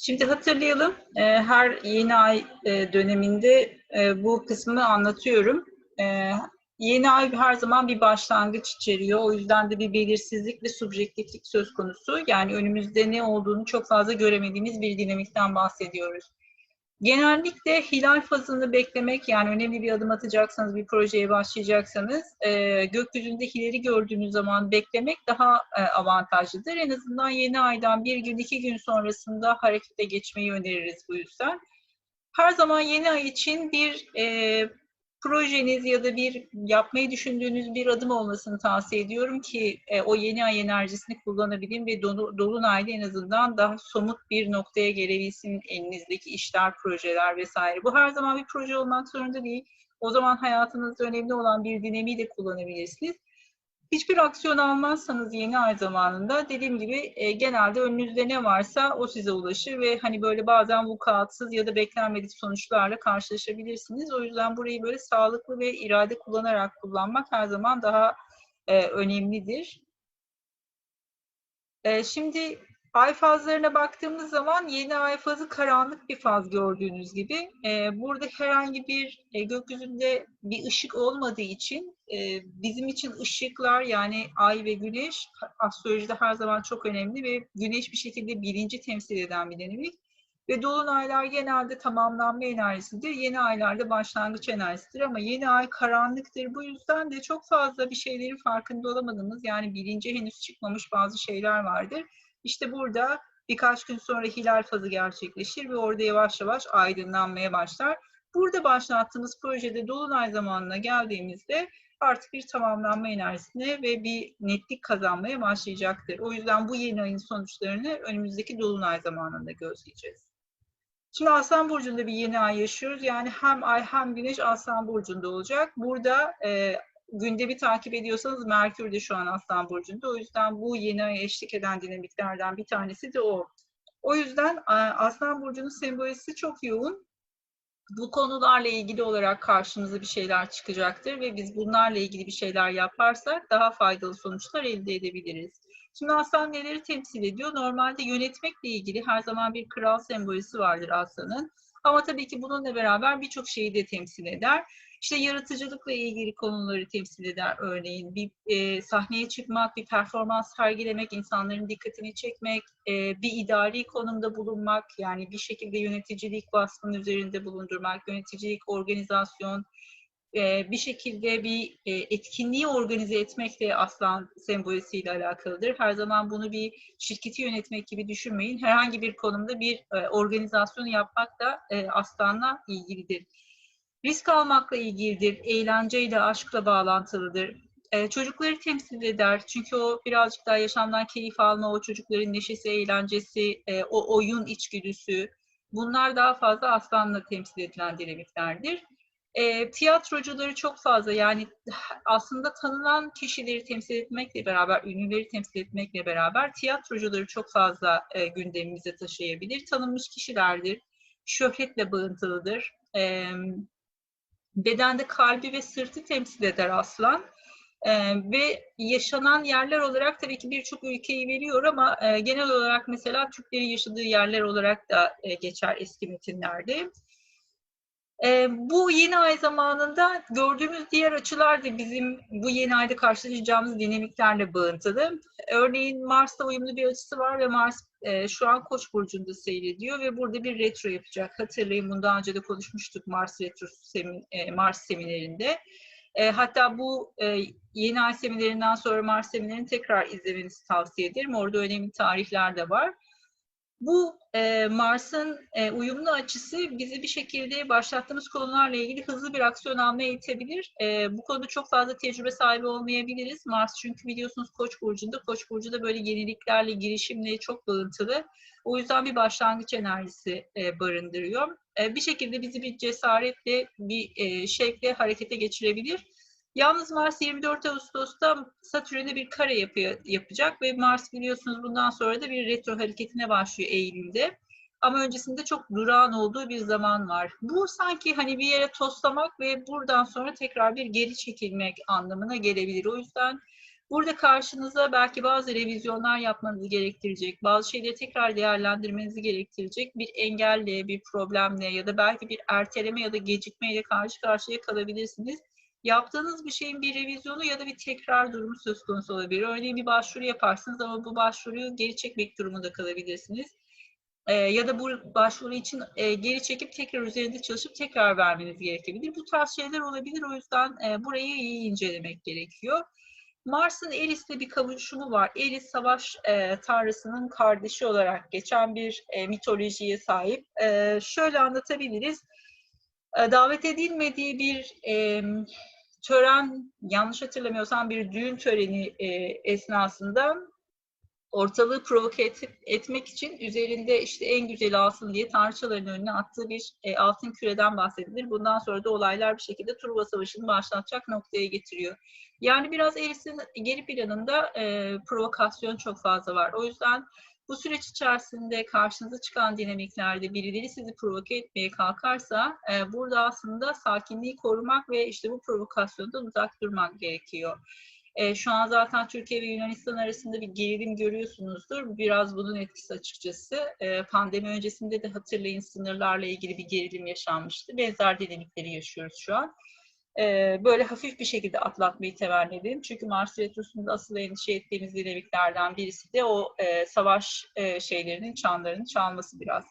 Şimdi hatırlayalım, e, her yeni ay e, döneminde e, bu kısmı anlatıyorum. Yeni ay her zaman bir başlangıç içeriyor. O yüzden de bir belirsizlik ve subjektiflik söz konusu. Yani önümüzde ne olduğunu çok fazla göremediğimiz bir dinamikten bahsediyoruz. Genellikle hilal fazını beklemek, yani önemli bir adım atacaksanız, bir projeye başlayacaksanız, e, gökyüzünde hilali gördüğünüz zaman beklemek daha e, avantajlıdır. En azından yeni aydan bir gün, iki gün sonrasında harekete geçmeyi öneririz bu yüzden. Her zaman yeni ay için bir e, projeniz ya da bir yapmayı düşündüğünüz bir adım olmasını tavsiye ediyorum ki e, o yeni ay enerjisini kullanabilin ve dolu, dolunayda en azından daha somut bir noktaya gelebilsin elinizdeki işler, projeler vesaire. Bu her zaman bir proje olmak zorunda değil. O zaman hayatınızda önemli olan bir dinamiği de kullanabilirsiniz. Hiçbir aksiyon almazsanız yeni ay zamanında dediğim gibi e, genelde önünüzde ne varsa o size ulaşır ve hani böyle bazen vukuatsız ya da beklenmedik sonuçlarla karşılaşabilirsiniz. O yüzden burayı böyle sağlıklı ve irade kullanarak kullanmak her zaman daha e, önemlidir. E, şimdi Ay fazlarına baktığımız zaman yeni ay fazı karanlık bir faz gördüğünüz gibi. E, burada herhangi bir e, gökyüzünde bir ışık olmadığı için e, bizim için ışıklar yani ay ve güneş astrolojide her zaman çok önemli ve güneş bir şekilde bilinci temsil eden bir dinamik. Ve dolunaylar genelde tamamlanma enerjisidir. Yeni aylarda başlangıç enerjisidir ama yeni ay karanlıktır. Bu yüzden de çok fazla bir şeylerin farkında olamadığımız yani bilince henüz çıkmamış bazı şeyler vardır işte burada birkaç gün sonra hilal fazı gerçekleşir ve orada yavaş yavaş aydınlanmaya başlar. Burada başlattığımız projede dolunay zamanına geldiğimizde artık bir tamamlanma enerjisine ve bir netlik kazanmaya başlayacaktır. O yüzden bu yeni ayın sonuçlarını önümüzdeki dolunay zamanında gözleyeceğiz. Şimdi Aslan Burcu'nda bir yeni ay yaşıyoruz. Yani hem ay hem güneş Aslan Burcu'nda olacak. Burada e, gündemi takip ediyorsanız Merkür de şu an Aslan Burcu'nda. O yüzden bu yeni aya eşlik eden dinamiklerden bir tanesi de o. O yüzden Aslan Burcu'nun sembolisi çok yoğun. Bu konularla ilgili olarak karşımıza bir şeyler çıkacaktır ve biz bunlarla ilgili bir şeyler yaparsak daha faydalı sonuçlar elde edebiliriz. Şimdi aslan neleri temsil ediyor? Normalde yönetmekle ilgili her zaman bir kral sembolisi vardır aslanın. Ama tabii ki bununla beraber birçok şeyi de temsil eder. İşte yaratıcılıkla ilgili konuları temsil eder örneğin. Bir e, sahneye çıkmak, bir performans sergilemek, insanların dikkatini çekmek, e, bir idari konumda bulunmak, yani bir şekilde yöneticilik vasfının üzerinde bulundurmak, yöneticilik, organizasyon, e, bir şekilde bir e, etkinliği organize etmek de aslan sembolisiyle alakalıdır. Her zaman bunu bir şirketi yönetmek gibi düşünmeyin. Herhangi bir konumda bir e, organizasyonu yapmak da aslanla ilgilidir. Risk almakla ilgilidir, eğlenceyle, aşkla bağlantılıdır. Ee, çocukları temsil eder çünkü o birazcık daha yaşamdan keyif alma, o çocukların neşesi, eğlencesi, e, o oyun içgüdüsü bunlar daha fazla aslanla temsil edilen dinamiklerdir. E, tiyatrocuları çok fazla yani aslında tanınan kişileri temsil etmekle beraber, ünlüleri temsil etmekle beraber tiyatrocuları çok fazla e, gündemimize taşıyabilir. Tanınmış kişilerdir, şöhretle bağıntılıdır. E, bedende kalbi ve sırtı temsil eder aslan. Ee, ve yaşanan yerler olarak tabii ki birçok ülkeyi veriyor ama e, genel olarak mesela Türklerin yaşadığı yerler olarak da e, geçer eski metinlerde. E, bu yeni ay zamanında gördüğümüz diğer açılar da bizim bu yeni ayda karşılaşacağımız dinamiklerle bağıntılı. Örneğin Mars'ta uyumlu bir açısı var ve Mars e, şu an Koç burcunda seyrediyor ve burada bir retro yapacak. Hatırlayın bunu daha önce de konuşmuştuk Mars retro semin, e, Mars seminerinde. E, hatta bu e, yeni ay seminerinden sonra Mars seminerini tekrar izlemenizi tavsiye ederim. Orada önemli tarihler de var. Bu e, Mars'ın e, uyumlu açısı bizi bir şekilde başlattığımız konularla ilgili hızlı bir aksiyon almaya itebilir. E, bu konuda çok fazla tecrübe sahibi olmayabiliriz. Mars çünkü biliyorsunuz Koç burcunda. Koç burcu da böyle yeniliklerle, girişimle çok bağıntılı. O yüzden bir başlangıç enerjisi e, barındırıyor. E, bir şekilde bizi bir cesaretle, bir e, şekle harekete geçirebilir. Yalnız Mars 24 Ağustos'ta Satürn'e bir kare yapıyor, yapacak ve Mars biliyorsunuz bundan sonra da bir retro hareketine başlıyor Eylül'de. Ama öncesinde çok durağan olduğu bir zaman var. Bu sanki hani bir yere toslamak ve buradan sonra tekrar bir geri çekilmek anlamına gelebilir. O yüzden Burada karşınıza belki bazı revizyonlar yapmanızı gerektirecek, bazı şeyleri tekrar değerlendirmenizi gerektirecek bir engelle, bir problemle ya da belki bir erteleme ya da gecikmeyle karşı karşıya kalabilirsiniz. Yaptığınız bir şeyin bir revizyonu ya da bir tekrar durumu söz konusu olabilir. Örneğin bir başvuru yaparsınız ama bu başvuruyu geri çekmek durumunda kalabilirsiniz. Ee, ya da bu başvuru için e, geri çekip tekrar üzerinde çalışıp tekrar vermeniz gerekebilir. Bu tarz şeyler olabilir. O yüzden e, burayı iyi incelemek gerekiyor. Mars'ın Eris'le bir kavuşumu var. Eris savaş e, tanrısının kardeşi olarak geçen bir e, mitolojiye sahip. E, şöyle anlatabiliriz. E, davet edilmediği bir e, tören, yanlış hatırlamıyorsam bir düğün töreni e, esnasında ortalığı provoke et, etmek için üzerinde işte en güzel alsın diye tanrıçaların önüne attığı bir e, altın küreden bahsedilir. Bundan sonra da olaylar bir şekilde Truva Savaşı'nı başlatacak noktaya getiriyor. Yani biraz Eris'in geri planında e, provokasyon çok fazla var. O yüzden bu süreç içerisinde karşınıza çıkan dinamiklerde birileri sizi provoke etmeye kalkarsa e, burada aslında sakinliği korumak ve işte bu provokasyondan uzak durmak gerekiyor. E, şu an zaten Türkiye ve Yunanistan arasında bir gerilim görüyorsunuzdur. Biraz bunun etkisi açıkçası. E, pandemi öncesinde de hatırlayın sınırlarla ilgili bir gerilim yaşanmıştı. Benzer dinamikleri yaşıyoruz şu an. Böyle hafif bir şekilde atlatmayı temenni. Çünkü Mars Retrosu'nda asıl endişe ettiğimiz dinamiklerden birisi de o savaş şeylerinin, çanlarının çalması biraz.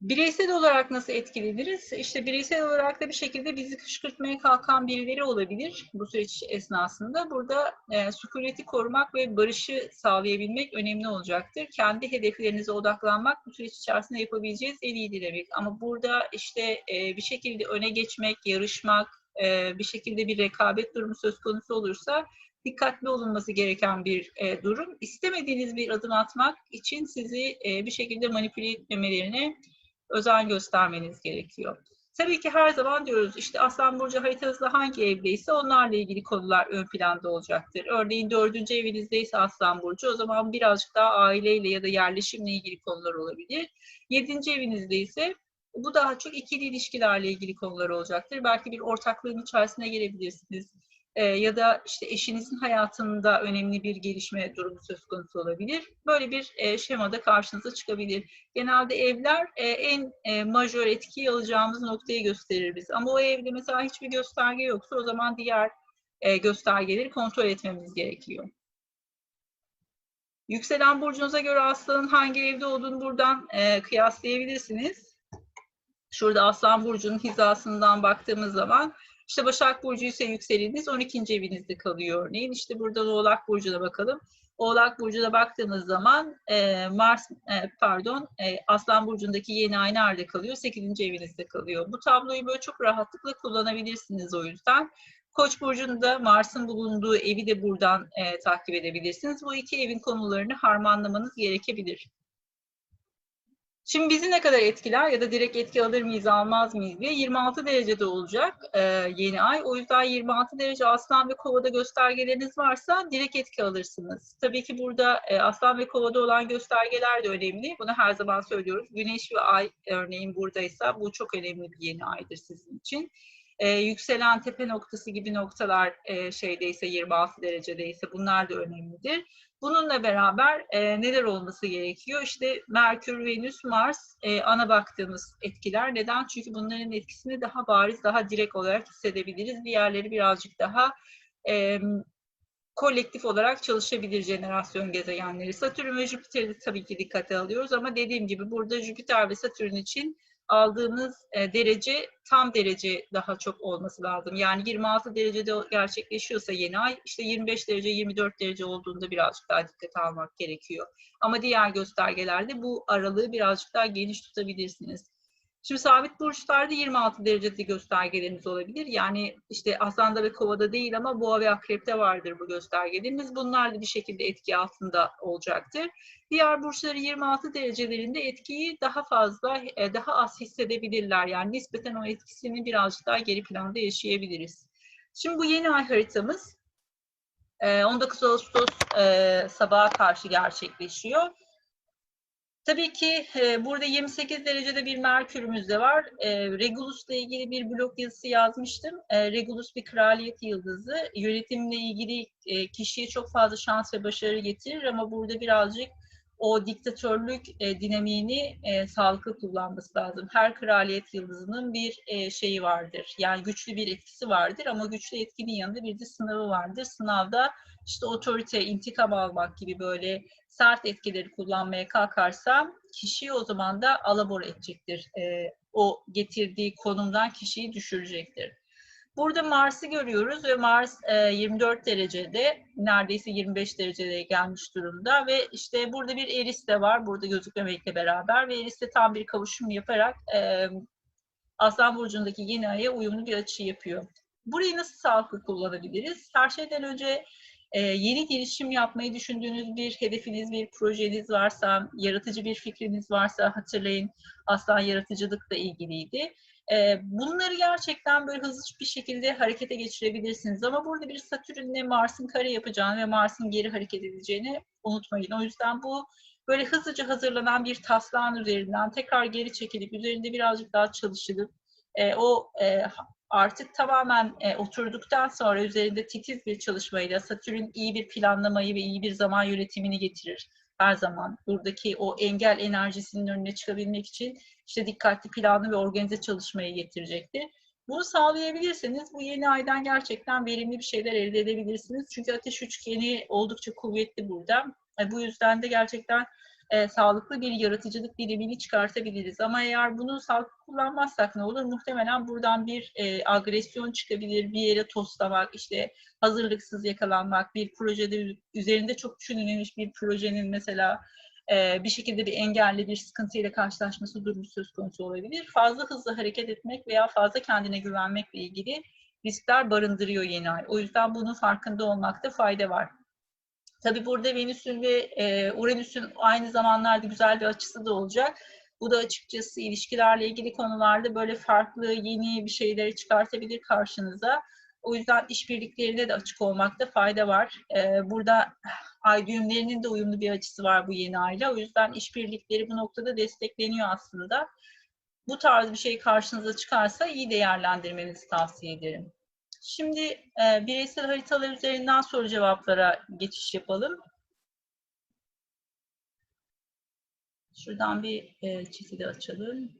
Bireysel olarak nasıl etkileniriz? İşte bireysel olarak da bir şekilde bizi kışkırtmaya kalkan birileri olabilir bu süreç esnasında. Burada e, sükuneti korumak ve barışı sağlayabilmek önemli olacaktır. Kendi hedeflerinize odaklanmak bu süreç içerisinde yapabileceğiniz en iyi demek. Ama burada işte e, bir şekilde öne geçmek, yarışmak, e, bir şekilde bir rekabet durumu söz konusu olursa dikkatli olunması gereken bir e, durum. İstemediğiniz bir adım atmak için sizi e, bir şekilde manipüle etmemelerine özen göstermeniz gerekiyor. Tabii ki her zaman diyoruz işte Aslan Burcu haritanızda hangi evdeyse onlarla ilgili konular ön planda olacaktır. Örneğin dördüncü evinizdeyse Aslan Burcu o zaman birazcık daha aileyle ya da yerleşimle ilgili konular olabilir. Yedinci evinizde ise bu daha çok ikili ilişkilerle ilgili konular olacaktır. Belki bir ortaklığın içerisine girebilirsiniz e, ya da işte eşinizin hayatında önemli bir gelişme durumu söz konusu olabilir. Böyle bir e, şemada karşınıza çıkabilir. Genelde evler e, en e, majör etkiyi alacağımız noktayı gösterir biz. Ama o evde mesela hiçbir gösterge yoksa o zaman diğer e, göstergeleri kontrol etmemiz gerekiyor. Yükselen burcunuza göre aslanın hangi evde olduğunu buradan e, kıyaslayabilirsiniz. Şurada aslan burcunun hizasından baktığımız zaman işte Başak Burcu ise yükseliniz 12. evinizde kalıyor örneğin. İşte burada Oğlak Burcu'na bakalım. Oğlak Burcu'na baktığımız zaman e, Mars, e, pardon, e, Aslan Burcu'ndaki yeni ay nerede kalıyor? 8. evinizde kalıyor. Bu tabloyu böyle çok rahatlıkla kullanabilirsiniz o yüzden. Koç burcunda Mars'ın bulunduğu evi de buradan e, takip edebilirsiniz. Bu iki evin konularını harmanlamanız gerekebilir. Şimdi bizi ne kadar etkiler ya da direkt etki alır mıyız almaz mıyız diye 26 derecede olacak e, yeni ay. O yüzden 26 derece aslan ve kovada göstergeleriniz varsa direkt etki alırsınız. Tabii ki burada e, aslan ve kovada olan göstergeler de önemli. Bunu her zaman söylüyoruz. Güneş ve ay örneğin buradaysa bu çok önemli bir yeni aydır sizin için. E, yükselen tepe noktası gibi noktalar e, şeydeyse 26 derecedeyse bunlar da önemlidir. Bununla beraber e, neler olması gerekiyor? İşte Merkür, Venüs, Mars e, ana baktığımız etkiler. Neden? Çünkü bunların etkisini daha bariz, daha direkt olarak hissedebiliriz. Diğerleri birazcık daha e, kolektif olarak çalışabilir jenerasyon gezegenleri. Satürn ve Jüpiter'i tabii ki dikkate alıyoruz ama dediğim gibi burada Jüpiter ve Satürn için aldığımız e, derece tam derece daha çok olması lazım. Yani 26 derecede gerçekleşiyorsa yeni ay işte 25 derece 24 derece olduğunda birazcık daha dikkate almak gerekiyor. Ama diğer göstergelerde bu aralığı birazcık daha geniş tutabilirsiniz. Şimdi sabit burçlarda 26 derecede göstergeleriniz olabilir. Yani işte Aslan'da ve Kova'da değil ama Boğa ve Akrep'te vardır bu göstergeleriniz. Bunlar da bir şekilde etki altında olacaktır. Diğer burçları 26 derecelerinde etkiyi daha fazla, e, daha az hissedebilirler. Yani nispeten o etkisini birazcık daha geri planda yaşayabiliriz. Şimdi bu yeni ay haritamız 19 e, Ağustos e, sabaha karşı gerçekleşiyor. Tabii ki e, burada 28 derecede bir Merkür'ümüz de var. E, Regulus'la ilgili bir blog yazısı yazmıştım. E, Regulus bir kraliyet yıldızı. Yönetimle ilgili e, kişiye çok fazla şans ve başarı getirir ama burada birazcık o diktatörlük e, dinamiğini e, sağlıklı kullanması lazım. Her kraliyet yıldızının bir e, şeyi vardır. Yani güçlü bir etkisi vardır ama güçlü etkinin yanında bir de sınavı vardır. Sınavda işte otorite, intikam almak gibi böyle sert etkileri kullanmaya kalkarsa kişiyi o zaman da alabor edecektir. E, o getirdiği konumdan kişiyi düşürecektir. Burada Mars'ı görüyoruz ve Mars e, 24 derecede, neredeyse 25 derecede gelmiş durumda ve işte burada bir Eris de var, burada gözükmemekle beraber ve Eris de tam bir kavuşum yaparak e, Aslan Burcu'ndaki yeni aya uyumlu bir açı yapıyor. Burayı nasıl sağlıklı kullanabiliriz? Her şeyden önce e, yeni girişim yapmayı düşündüğünüz bir hedefiniz, bir projeniz varsa, yaratıcı bir fikriniz varsa hatırlayın Aslan yaratıcılıkla ilgiliydi. Bunları gerçekten böyle hızlı bir şekilde harekete geçirebilirsiniz. Ama burada bir Satürn'le Mars'ın kare yapacağını ve Mars'ın geri hareket edeceğini unutmayın. O yüzden bu böyle hızlıca hazırlanan bir taslağın üzerinden tekrar geri çekilip üzerinde birazcık daha çalışılıp e, o e, artık tamamen e, oturduktan sonra üzerinde titiz bir çalışmayla Satürn iyi bir planlamayı ve iyi bir zaman yönetimini getirir her zaman. Buradaki o engel enerjisinin önüne çıkabilmek için işte dikkatli planlı ve organize çalışmayı getirecektir. Bunu sağlayabilirseniz bu yeni aydan gerçekten verimli bir şeyler elde edebilirsiniz. Çünkü ateş üçgeni oldukça kuvvetli burada. E, bu yüzden de gerçekten e, sağlıklı bir yaratıcılık bilimini çıkartabiliriz. Ama eğer bunu sağlıklı kullanmazsak ne olur? Muhtemelen buradan bir e, agresyon çıkabilir, bir yere toslamak, işte hazırlıksız yakalanmak, bir projede üzerinde çok düşünülmüş bir projenin mesela e, bir şekilde bir engelle bir sıkıntıyla karşılaşması durumu söz konusu olabilir. Fazla hızlı hareket etmek veya fazla kendine güvenmekle ilgili riskler barındırıyor yeni ay. O yüzden bunun farkında olmakta fayda var. Tabii burada Venüs'ün ve e, Uranüs'ün aynı zamanlarda güzel bir açısı da olacak. Bu da açıkçası ilişkilerle ilgili konularda böyle farklı yeni bir şeyleri çıkartabilir karşınıza. O yüzden işbirliklerine de açık olmakta fayda var. Ee, burada ay düğümlerinin de uyumlu bir açısı var bu yeni ayla. O yüzden işbirlikleri bu noktada destekleniyor aslında. Bu tarz bir şey karşınıza çıkarsa iyi değerlendirmenizi tavsiye ederim. Şimdi e, bireysel haritalar üzerinden soru cevaplara geçiş yapalım. Şuradan bir e, çizgi açalım.